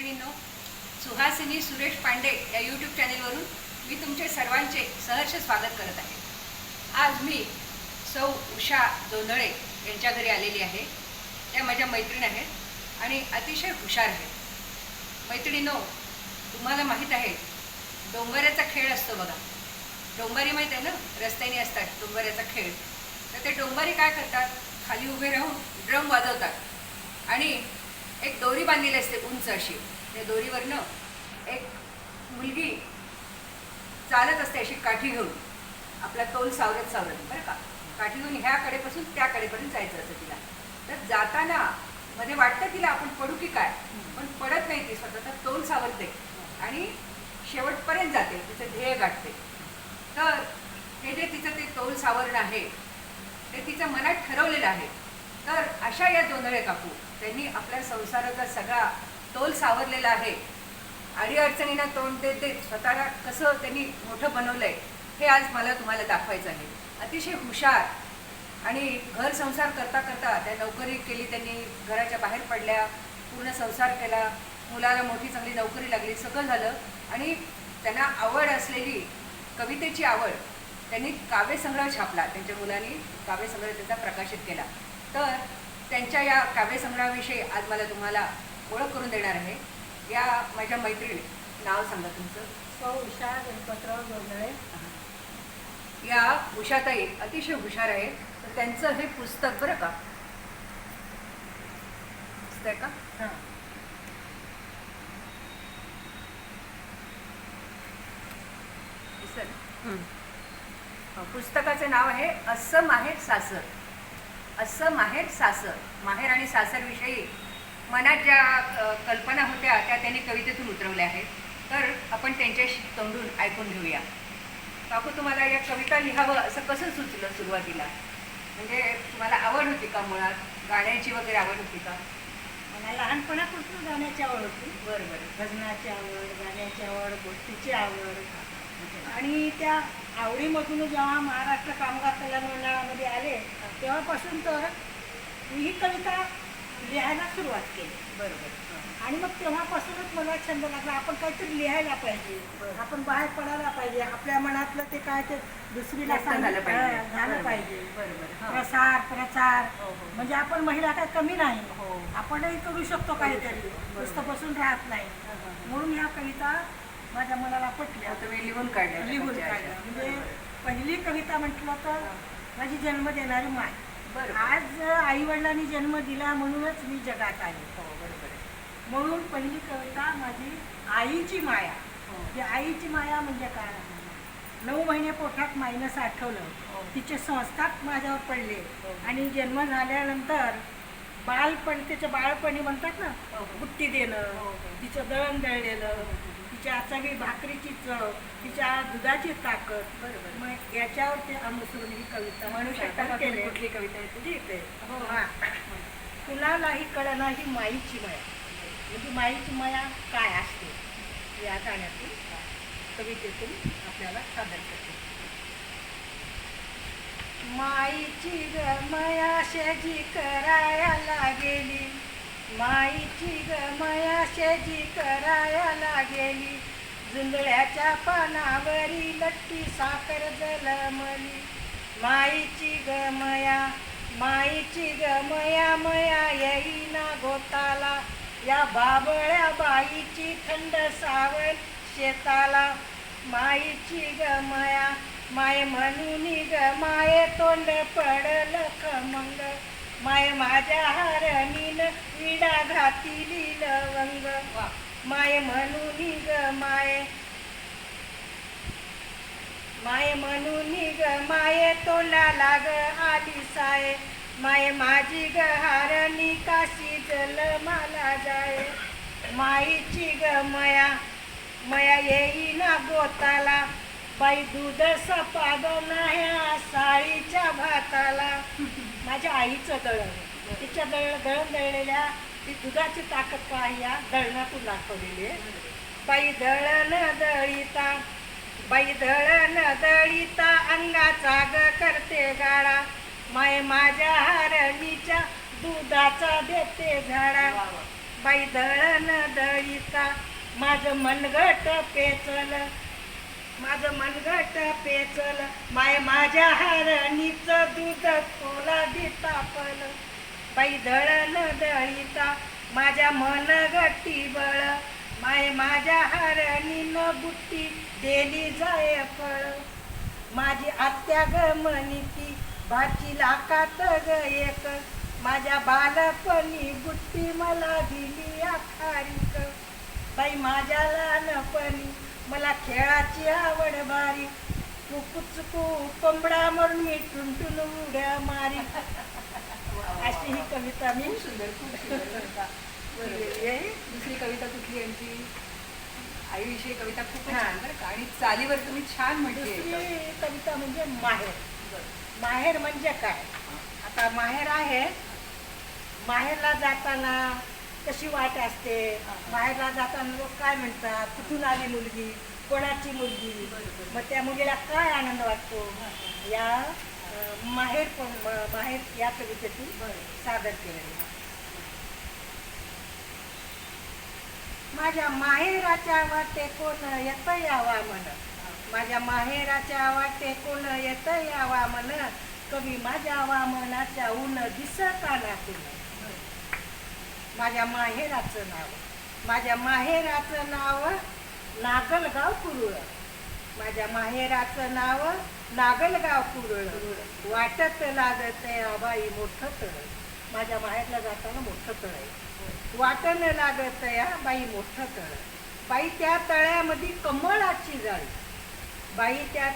मैत्रिणींनो सुहासिनी सुरेश पांडे या यूट्यूब चॅनेलवरून मी तुमचे सर्वांचे सहर्ष स्वागत करत आहे. आज मी सौ उषा जोंधळे यांच्या घरी आलेली आहे. त्या माझ्या मैत्रीण आहेत आणि अतिशय हुशार आहेत. मैत्रिणींनो तुम्हाला माहीत आहे डोंगऱ्याचा खेळ असतो बघा. डोंबारी माहीत आहे ना? रस्त्याने असतात डोंगऱ्याचा खेळ. तर ते डोंबारी काय करतात? खाली उभे राहून ड्रम वाजवतात. आणि एक दोरी बांधलेली असते उंच अशी. त्या दोरीवरनं एक मुलगी चालत असते अशी काठी घेऊन. आपला तोल सावरत सावरत बरं का? काठी घेऊन ह्याकडेपासून त्याकडेपर्यंत त्या कडेपर्यंत जायचं असतं तिला. तर जाताना मध्ये वाटतं तिला आपण पडू की काय? पण पडत नाही ती स्वतःचा तोल सावरते आणि शेवटपर्यंत जाते तिचं ध्येय गाठते. तर हे जे तिचं ते तोल सावरण आहे ते तिच्या मनात ठरवलेलं आहे. तर अशा या दोनळे काकू. त्यांनी आपल्या संसाराचा सगळा तोल सावरलेला आहे. अडीअडचणींना तोंड देत देत स्वतःला कसं त्यांनी मोठं बनवलंय हे आज मला तुम्हाला दाखवायचं आहे. अतिशय हुशार आणि घर संसार करता करता त्या नोकरी केली त्यांनी घराच्या बाहेर पडल्या पूर्ण संसार केला मुलाला मोठी चांगली नोकरी लागली सगळं झालं आणि त्यांना आवड असलेली कवितेची आवड त्यांनी काव्यसंग्रह छापला त्यांच्या मुलांनी काव्यसंग्रह त्यांचा प्रकाशित केला. तर त्यांच्या या काव्यसंग्रहाविषयी आज मला तुम्हाला ओळख करून देणार आहे. या माझ्या मैत्रिणी नाव सांगा तुमचं. सौ उषा गणपतराव जोंधळे या उषाताई अतिशय हुशार आहेत. तर त्यांचं हे पुस्तक बरं का? का? हां. पुस्तकाचं नाव आहे अस्सं माहेर सासर. अस्सं माहेर सासर माहेर आणि सासर विषयी मनात ज्या कल्पना होत्या त्या त्यांनी कवितेतून उतरवल्या आहेत. तर आपण त्यांच्याशी तोंडून ऐकून घेऊया. काकू तुम्हाला या कविता लिहावं असं कसं सुचलं सुरुवातीला? म्हणजे तुम्हाला आवड होती का मुळात? गाण्याची वगैरे आवड होती का? मला लहानपणापासून गाण्याची आवड होती. बरं बरं. भजनाची आवड गाण्याची आवड गोष्टीची आवड. आणि त्या आवडीमधून जेव्हा महाराष्ट्र कामगार कल्याण मंडळामध्ये आले तेव्हापासून तर मी ही कविता लिहायला सुरुवात केली. बरं बरं आणि मग तेव्हापासूनच मला छंद लागला. आपण काहीतरी लिहायला पाहिजे. आपण बाहेर पडायला पाहिजे. आपल्या मनातलं ते काय ते दुसरीला झालं पाहिजे. झालं बरं, पाहिजे. बरं बरं हां. प्रसार प्रचार. हो, हो. म्हणजे आपण महिला काय कमी नाही. हो. आपणही करू शकतो काहीतरी. बरोबर. नुसतं बसून राहत नाही. म्हणून ह्या कविता माझ्या मनाला तुम्ही लिहून काढल्या लिहून अशा. म्हणजे पहिली कविता म्हटलं तर माझी जन्म देणारी माय बरं. आज आई वडिलांनी जन्म दिला म्हणूनच मी जगात आले हो बरोबर. म्हणून पहिली कविता माझी आईची माया हो. म्हणजे आईची माया म्हणजे काय नऊ महिने पोटात माईनं साठवलं हो. तिचे संस्कार माझ्यावर पडले. आणि जन्म झाल्यानंतर बालपण तिचे बाळपणी म्हणतात ना. बुट्टी देणं. तिचं दळण दळलेलं तिच्या चवी भाकरीची चव तिच्या दुधाची ताकद बरोबर. मग याच्यावर ते अनुसरून ही कविता म्हणू शकता का तुम्ही. कुठली कविता आहे ती? लिहिते. हो. हा. कुणालाही कळना ही माईची माया म्हणजे माईची माया काय असते या गाण्यातून कवितेतून आपल्याला सादर करते माईची माया शेजी करायला गेली माईची ग शेजी करायला गेली जुंदळ्याच्या पानावरी लट्टी साखर जलमली. माईची ग मया माईची ग मया मया येईना गोताला. या बाबळ्या बाईची थंड सावल शेताला. माईची ग मया माय म्हणून ग माये तोंड पडल खमंग. माय माझ्या हरणीन विडा घातिली लवंग. माय म्हणून ग माय. माय म्हणून ग माये तोंडाला ग आली साय. माय माझी ग हारणी काशी जल मला जाय. माईची ग मया. मया येईना गोताला. बाई दूध सपाद ह्या साळीच्या भाताला. माझ्या आईचं दळण तिच्या दळ दळण दळलेल्या ती दुधाची ताकद काय या दळणातून दाखवलेली आहे. बाई दळण दळीता बाई दळण दळीता अंगाचा ग करते गाळा. माय माझ्या हरणीच्या दुधाचा देते झाडा. बाई दळण दळीता माझं मनगट पेचल. माझं मनगट पेचल माय माझ्या हरणीच दूध खोला तापल बाई दळण दळीता माझ्या मनगटी बळ. माय माझ्या हरणीनं बुट्टी देली जाय फळ. माझी आत्या ग म्हणती भाची लाकात ग एक. माझ्या बालपणी बुट्टी मला दिली आखारीक बाई माझ्या लहानपणी मला खेळाची आवड भारी. चुकू चुकू कोंबडा म्हणून मी टुनटुन उड्या मारी. अशी ही कविता मी सुंदर खूप सुंदर बरं का. बरं. लिहिलेली आहे. दुसरी कविता कुठली यांची आईविषयी कविता खूप हा. छान बरं का. आणि चालीवर तुम्ही छान म्हटली दुसरी कविता. म्हणजे माहेर. माहेर म्हणजे काय? आता माहेर आहे. माहेरला जाताना कशी वाट असते? बाहेरला जाताना लोक काय म्हणतात? कुठून आली मुलगी? कोणाची मुलगी? मग त्या मुलीला काय आनंद वाटतो? या माहेर पण माहेर या कवितेतून सादर केलेली माझ्या माहेराच्या वाटे कोण येत यावा म्हण. माझ्या माहेराच्या वाटे कोण येत यावा म्हण. कवी माझ्या वामनाच्या ऊन दिसता तुला माझ्या माहेराचं नाव. माझ्या माहेराचं नाव नागलगाव कुरुळ. माझ्या माहेराचं नाव नागलगाव कुरुळ. वाटत लागत बाई मोठं तळ. माझ्या माहेरला जाताना मोठं तळ आहे. वाटण लागत या बाई मोठं तळ. बाई त्या तळ्यामध्ये कमळाची जाळी. बाई त्या